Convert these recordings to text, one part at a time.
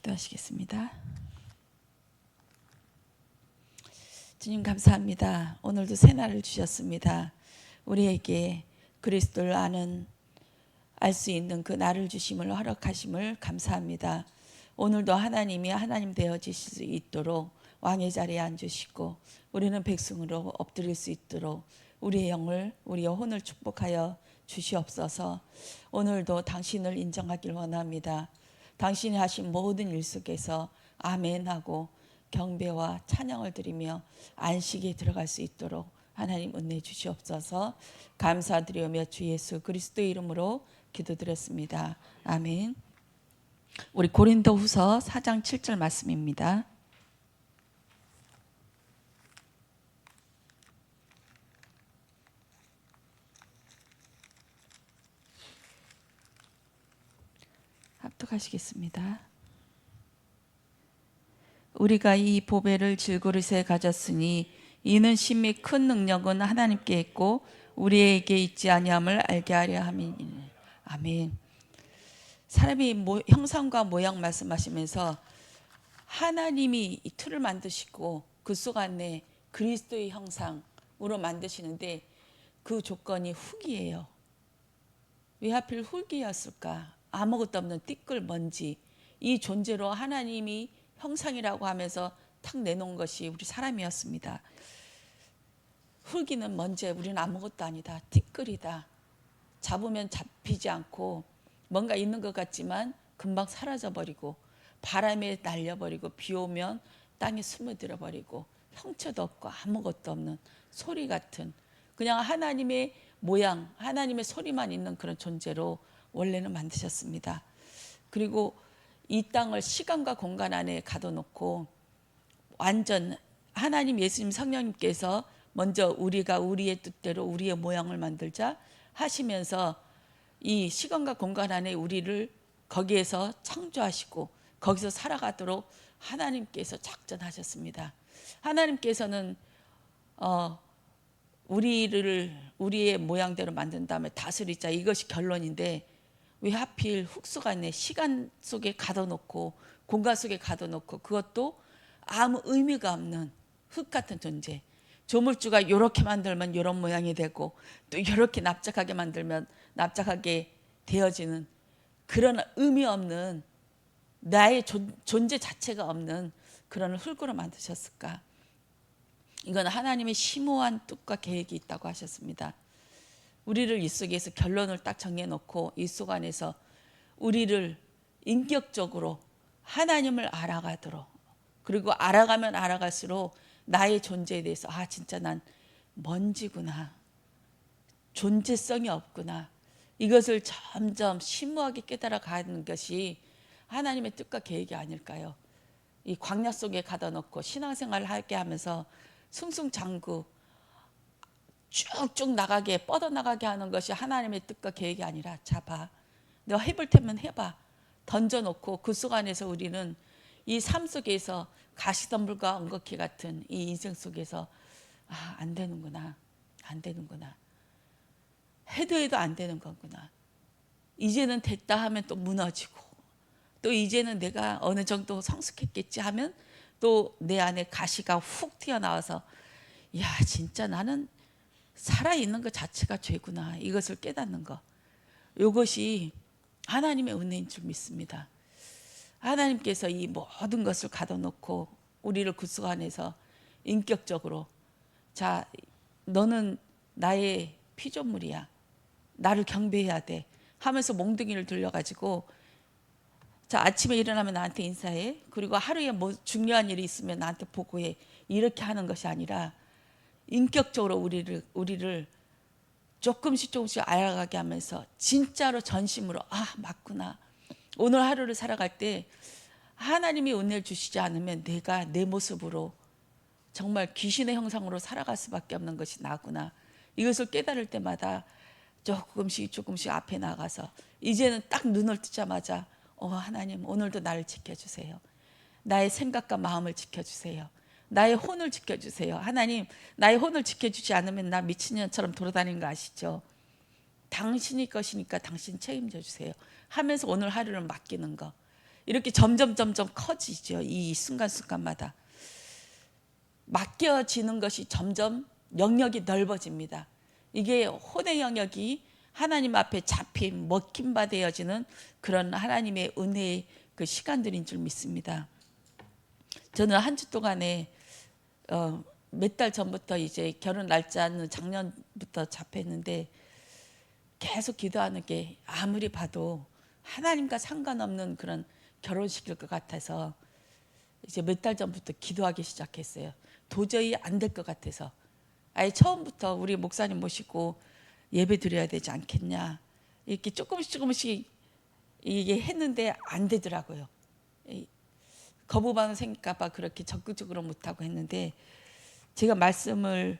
기도하시겠습니다. 주님 감사합니다. 오늘도 새 날을 주셨습니다. 우리에게 그리스도를 아는 알 수 있는 그 날을 주심을 허락하심을 감사합니다. 오늘도 하나님이 하나님 되어지실 수 있도록 왕의 자리에 앉으시고 우리는 백성으로 엎드릴 수 있도록 우리의 영을 우리의 혼을 축복하여 주시옵소서. 오늘도 당신을 인정하길 원합니다. 당신이 하신 모든 일 속에서 아멘하고 경배와 찬양을 드리며 안식에 들어갈 수 있도록 하나님 은혜 주시옵소서. 감사드리며 주 예수 그리스도의 이름으로 기도드렸습니다. 아멘. 우리 고린도후서 4장 7절 말씀입니다. 합독하시겠습니다. 우리가 이 보배를 질그릇에 가졌으니 이는 심히 큰 능력은 하나님께 있고 우리에게 있지 아니함을 알게 하려 함이니 아멘. 사람이 모, 형상과 모양 말씀하시면서 하나님이 이 틀을 만드시고 그 속 안에 그리스도의 형상으로 만드시는데 그 조건이 흙이에요. 왜 하필 흙이었을까? 아무것도 없는 띠끌 먼지 이 존재로 하나님이 형상이라고 하면서 탁 내놓은 것이 우리 사람이었습니다. 흙이는 먼지에 우리는 아무것도 아니다. 띠끌이다. 잡으면 잡히지 않고 뭔가 있는 것 같지만 금방 사라져 버리고 바람에 날려 버리고 비 오면 땅에 스며들어 버리고 형체도 없고 아무것도 없는 소리 같은 그냥 하나님의 모양, 하나님의 소리만 있는 그런 존재로 원래는 만드셨습니다. 그리고 이 땅을 시간과 공간 안에 가둬놓고 완전 하나님 예수님 성령님께서 먼저 우리가 우리의 뜻대로 우리의 모양을 만들자 하시면서 이 시간과 공간 안에 우리를 거기에서 창조하시고 거기서 살아가도록 하나님께서 작전하셨습니다. 하나님께서는 어 우리를 우리의 모양대로 만든 다음에 다스리자 이것이 결론인데 왜 하필 안에 시간 속에 가둬놓고 공간 속에 가둬놓고 그것도 아무 의미가 없는 흙 같은 존재. 조물주가 이렇게 만들면 이런 모양이 되고 또 이렇게 납작하게 만들면 납작하게 되어지는 그런 의미 없는 나의 존, 존재 자체가 없는 그런 흙으로 만드셨을까? 이건 하나님의 심오한 뜻과 계획이 있다고 하셨습니다. 우리를 이 속에서 결론을 딱 정해놓고 이 속 안에서 우리를 인격적으로 하나님을 알아가도록 그리고 알아가면 알아갈수록 나의 존재에 대해서 아 진짜 난 먼지구나 존재성이 없구나 이것을 점점 심오하게 깨달아 가는 것이 하나님의 뜻과 계획이 아닐까요? 이 광야 속에 가다 놓고 신앙생활을 하게 하면서 승승장구 쭉쭉 나가게 뻗어나가게 하는 것이 하나님의 뜻과 계획이 아니라 잡아. 너 해볼 테면 해봐. 던져놓고 그속 안에서 우리는 이 삶 속에서 가시덤불과 엉겅퀴 같은 이 인생 속에서 아, 안 되는구나. 안 되는구나. 해도 해도 안 되는 거구나. 이제는 됐다 하면 또 무너지고 또 이제는 내가 어느 정도 성숙했겠지 하면 또 내 안에 가시가 훅 튀어나와서 야 진짜 나는 살아 있는 것 자체가 죄구나 이것을 깨닫는 것. 이것이 하나님의 은혜인 줄 믿습니다. 하나님께서 이 모든 것을 가둬놓고 우리를 그속 안에서 인격적으로 자 너는 나의 피조물이야. 나를 경배해야 돼. 하면서 몽둥이를 들려가지고 자 아침에 일어나면 나한테 인사해. 그리고 하루에 뭐 중요한 일이 있으면 나한테 보고해. 이렇게 하는 것이 아니라 인격적으로 우리를 우리를 조금씩 조금씩 알아가게 하면서 진짜로 전심으로 아 맞구나. 오늘 하루를 살아갈 때 하나님이 은혜를 주시지 않으면 내가 내 모습으로 정말 귀신의 형상으로 살아갈 수밖에 없는 것이 나구나. 이것을 깨달을 때마다 조금씩 조금씩 앞에 나가서 이제는 딱 눈을 뜨자마자 어 하나님 오늘도 나를 지켜주세요. 나의 생각과 마음을 지켜주세요 나의 혼을 지켜주세요. 하나님, 나의 혼을 지켜주지 않으면 나 미친년처럼 돌아다니는 거 아시죠? 당신이 것이니까 당신 책임져 주세요. 하면서 오늘 하루를 맡기는 거. 이렇게 점점 점점 커지죠. 이 순간순간마다 맡겨지는 것이 점점 영역이 넓어집니다. 이게 혼의 영역이 하나님 앞에 잡힌 먹힌 바 되어지는 그런 하나님의 은혜의 그 시간들인 줄 믿습니다. 저는 한 주 동안에 어, 몇 달 전부터 이제 결혼 날짜는 작년부터 잡혔는데 계속 기도하는 게 아무리 봐도 하나님과 상관없는 그런 결혼식일 것 같아서 이제 몇 달 전부터 기도하기 시작했어요. 도저히 안 될 것 같아서. 아예 처음부터 우리 목사님 모시고 예배 드려야 되지 않겠냐. 이렇게 조금씩 조금씩 이게 했는데 안 되더라고요. 이 거부반응 생길까봐 그렇게 적극적으로 못하고 했는데 제가 말씀을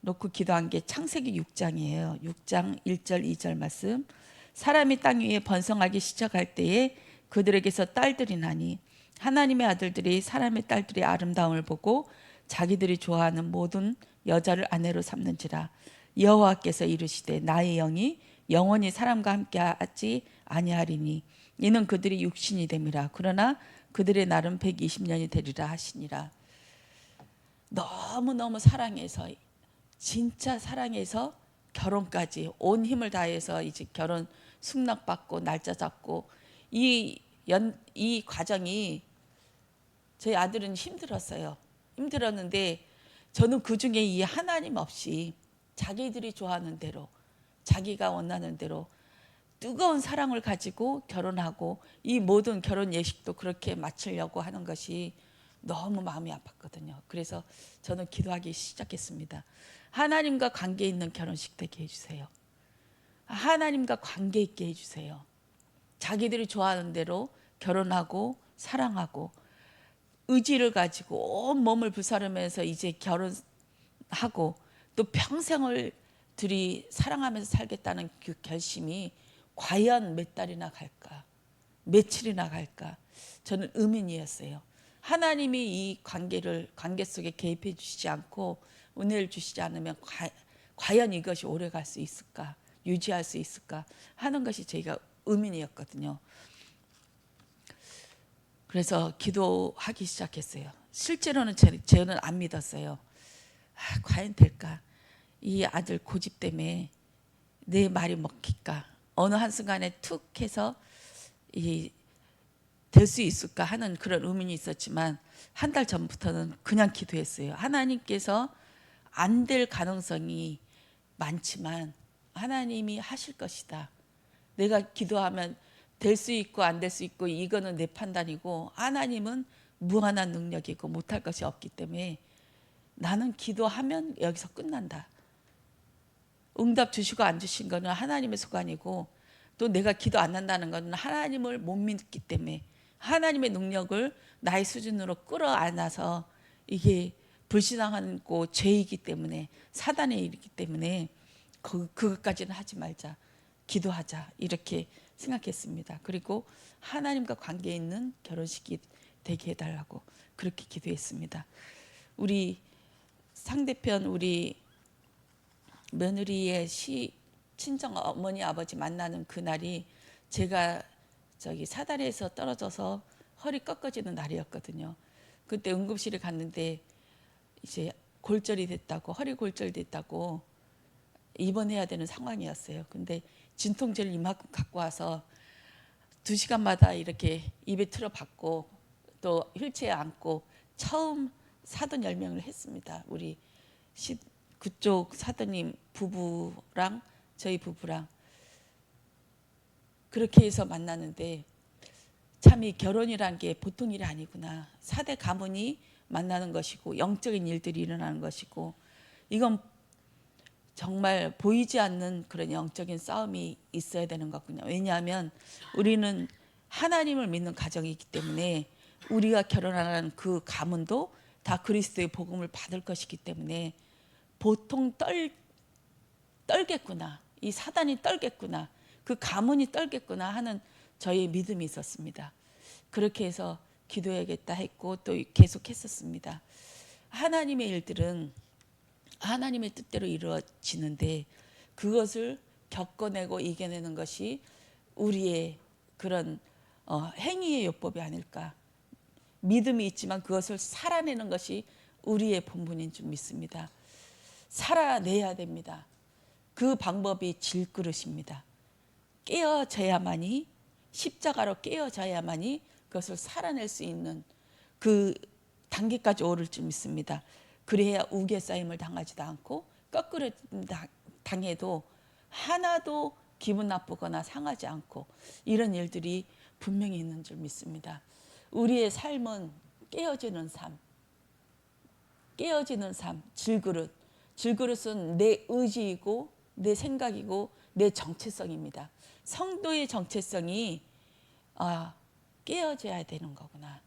놓고 기도한 게 창세기 6장이에요. 6장 1절 2절 말씀. 사람이 땅 위에 번성하기 시작할 때에 그들에게서 딸들이 나니 하나님의 아들들이 사람의 딸들의 아름다움을 보고 자기들이 좋아하는 모든 여자를 아내로 삼는지라 여호와께서 이르시되 나의 영이 영원히 사람과 함께 하지 아니하리니 이는 그들이 육신이 됨이라 그러나 그들의 날은 120년이 되리라 하시니라 너무너무 사랑해서 진짜 사랑해서 결혼까지 온 힘을 다해서 이제 결혼 승낙받고 날짜 잡고 이 연 이 과정이 저희 아들은 힘들었어요. 힘들었는데 저는 그 중에 이 하나님 없이 자기들이 좋아하는 대로 자기가 원하는 대로 뜨거운 사랑을 가지고 결혼하고 이 모든 결혼 예식도 그렇게 마치려고 하는 것이 너무 마음이 아팠거든요. 그래서 저는 기도하기 시작했습니다. 하나님과 관계 있는 결혼식 되게 해주세요. 하나님과 관계 있게 해주세요. 자기들이 좋아하는 대로 결혼하고 사랑하고 의지를 가지고 온 몸을 부사르면서 이제 결혼하고 또 평생을 들이 사랑하면서 살겠다는 그 결심이 과연 몇 달이나 갈까? 며칠이나 갈까? 저는 의문이었어요. 하나님이 이 관계를 관계 속에 개입해 주시지 않고 은혜를 주시지 않으면 과, 과연 이것이 오래 갈 수 있을까? 유지할 수 있을까? 하는 것이 제가 의문이었거든요. 그래서 기도하기 시작했어요. 실제로는 제, 저는 안 믿었어요. 아, 과연 될까? 이 아들 고집 때문에 내 말이 먹힐까? 어느 한 순간에 툭 해서 이 될 수 있을까 하는 그런 의문이 있었지만 한 달 전부터는 그냥 기도했어요. 하나님께서 안 될 가능성이 많지만 하나님이 하실 것이다. 내가 기도하면 될 수 있고 안 될 수 있고 이거는 내 판단이고 하나님은 무한한 능력이고 못할 것이 없기 때문에 나는 기도하면 여기서 끝난다. 응답 주시고 안 주신 거는 하나님의 소관이고 또 내가 기도 안 한다는 거는 하나님을 못 믿기 때문에 하나님의 능력을 나의 수준으로 끌어안아서 이게 불신앙하고 죄이기 때문에 사단의 일이기 때문에 그, 그것까지는 하지 말자. 기도하자. 이렇게 생각했습니다. 그리고 하나님과 관계 있는 결혼식이 되게 해달라고 그렇게 기도했습니다. 우리 상대편 우리 며느리의 시 친정 어머니 아버지 만나는 그 날이 제가 저기 사다리에서 떨어져서 허리 꺾어지는 날이었거든요. 그때 응급실에 갔는데 이제 골절이 됐다고 허리 골절 됐다고 입원해야 되는 상황이었어요. 근데 진통제를 이만큼 갖고 와서 두 시간마다 이렇게 입에 틀어 받고 또 휠체어에 앉고 처음 사돈 열명을 했습니다. 우리 시, 그쪽 사돈님 부부랑 저희 부부랑 그렇게 해서 만나는데 참 이 결혼이란 게 보통 일이 아니구나. 사대 가문이 만나는 것이고 영적인 일들이 일어나는 것이고 이건 정말 보이지 않는 그런 영적인 싸움이 있어야 되는 거군요. 왜냐하면 우리는 하나님을 믿는 가정이기 때문에 우리가 결혼하는 그 가문도 다 그리스도의 복음을 받을 것이기 때문에 보통 떨 떨겠구나. 이 사단이 떨겠구나. 그 가문이 떨겠구나 하는 저의 믿음이 있었습니다. 그렇게 해서 기도해야겠다 했고 또 계속 했었습니다. 하나님의 일들은 하나님의 뜻대로 이루어지는데 그것을 겪어내고 이겨내는 것이 우리의 그런 어, 행위의 요법이 아닐까. 믿음이 있지만 그것을 살아내는 것이 우리의 본분인 줄 믿습니다. 살아내야 됩니다. 그 방법이 질그릇입니다. 깨어져야만이 십자가로 깨어져야만이 그것을 살아낼 수 있는 그 단계까지 오를 줄 믿습니다. 그래야 우겨 쌓임을 당하지도 않고 거꾸로 당해도 하나도 기분 나쁘거나 상하지 않고 이런 일들이 분명히 있는 줄 믿습니다. 우리의 삶은 깨어지는 삶, 깨어지는 삶, 질그릇. 질그릇은 내 의지이고 내 생각이고 내 정체성입니다. 성도의 정체성이 아, 깨어져야 되는 거구나.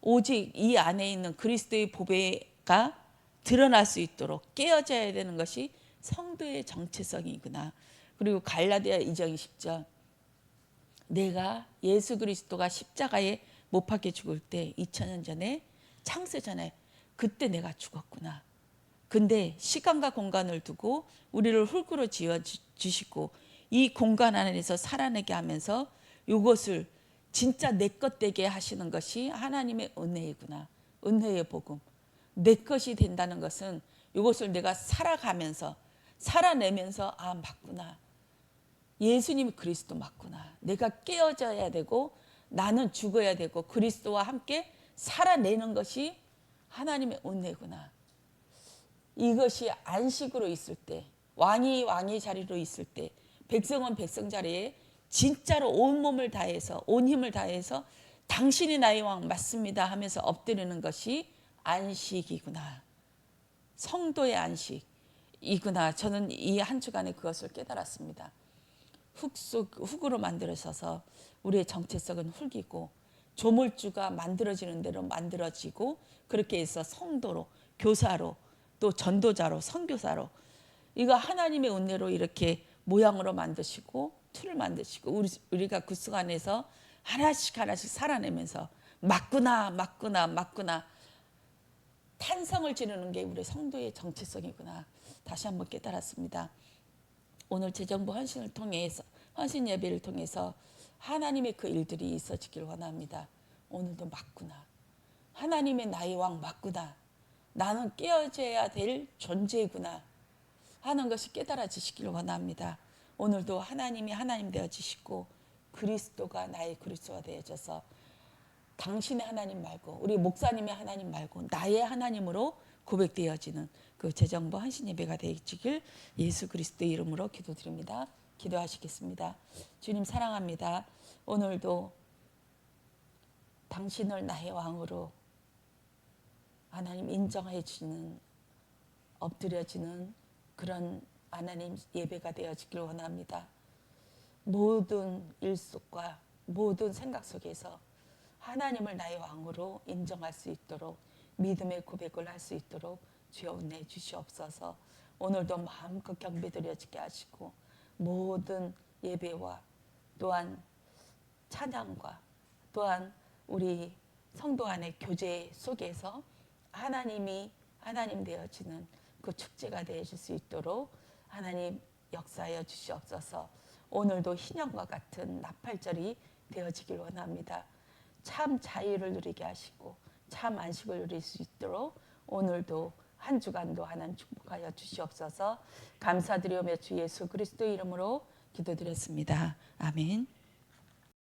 오직 이 안에 있는 그리스도의 보배가 드러날 수 있도록 깨어져야 되는 것이 성도의 정체성이구나. 그리고 갈라디아 2장 20절 내가 예수 그리스도가 십자가에 못 박혀 죽을 때 2000년 전에 창세 전에 그때 내가 죽었구나. 근데 시간과 공간을 두고 우리를 흙으로 지어 주시고 이 공간 안에서 살아내게 하면서 이것을 진짜 내 것 되게 하시는 것이 하나님의 은혜이구나. 은혜의 복음. 내 것이 된다는 것은 이것을 내가 살아가면서 살아내면서 아 맞구나. 예수님이 그리스도 맞구나. 내가 깨어져야 되고 나는 죽어야 되고 그리스도와 함께 살아내는 것이 하나님의 은혜구나. 이것이 안식으로 있을 때, 왕이 왕의 자리로 있을 때, 백성은 백성 자리에 진짜로 온 몸을 다해서, 온 힘을 다해서 당신이 나의 왕 맞습니다 하면서 엎드리는 것이 안식이구나. 성도의 안식이구나. 저는 이 한 주간에 그것을 깨달았습니다. 흙 속, 흙으로 만들어져서 우리의 정체성은 흙이고 조물주가 만들어지는 대로 만들어지고 그렇게 해서 성도로 교사로 또 전도자로 선교사로 이거 하나님의 은혜로 이렇게 모양으로 만드시고 틀을 만드시고 우리, 우리가 그 순간에서 하나씩 하나씩 살아내면서 맞구나 맞구나 맞구나 탄성을 지르는 게 우리 성도의 정체성이구나 다시 한번 깨달았습니다. 오늘 재정부 헌신을 통해서 헌신 예배를 통해서 하나님의 그 일들이 있어지길 원합니다. 오늘도 맞구나. 하나님의 나의 왕 맞구나. 나는 깨어져야 될 존재구나. 하는 것이 깨달아지시길 원합니다. 오늘도 하나님이 하나님 되어지시고 그리스도가 나의 그리스도가 되어져서 당신의 하나님 말고 우리 목사님의 하나님 말고 나의 하나님으로 고백되어지는 그 재정부 한신 예배가 되시길 예수 그리스도의 이름으로 기도드립니다. 기도하시겠습니다. 주님 사랑합니다. 오늘도 당신을 나의 왕으로 하나님 인정해 주는 엎드려지는 그런 하나님 예배가 되어지길 원합니다. 모든 일 속과 모든 생각 속에서 하나님을 나의 왕으로 인정할 수 있도록 믿음의 고백을 할 수 있도록 주여 은혜 주시옵소서. 오늘도 마음껏 경배 드려지게 하시고 모든 예배와 또한 찬양과 또한 우리 성도 안의 교제 속에서 하나님이 하나님 되어지는 그 축제가 되어질 수 있도록 하나님 역사하여 주시옵소서. 오늘도 희년과 같은 나팔절이 되어지길 원합니다. 참 자유를 누리게 하시고 참 안식을 누릴 수 있도록 오늘도 한 주간도 하나님 축복하여 주시옵소서. 감사드리며 주 예수 그리스도 이름으로 기도드렸습니다. 아멘.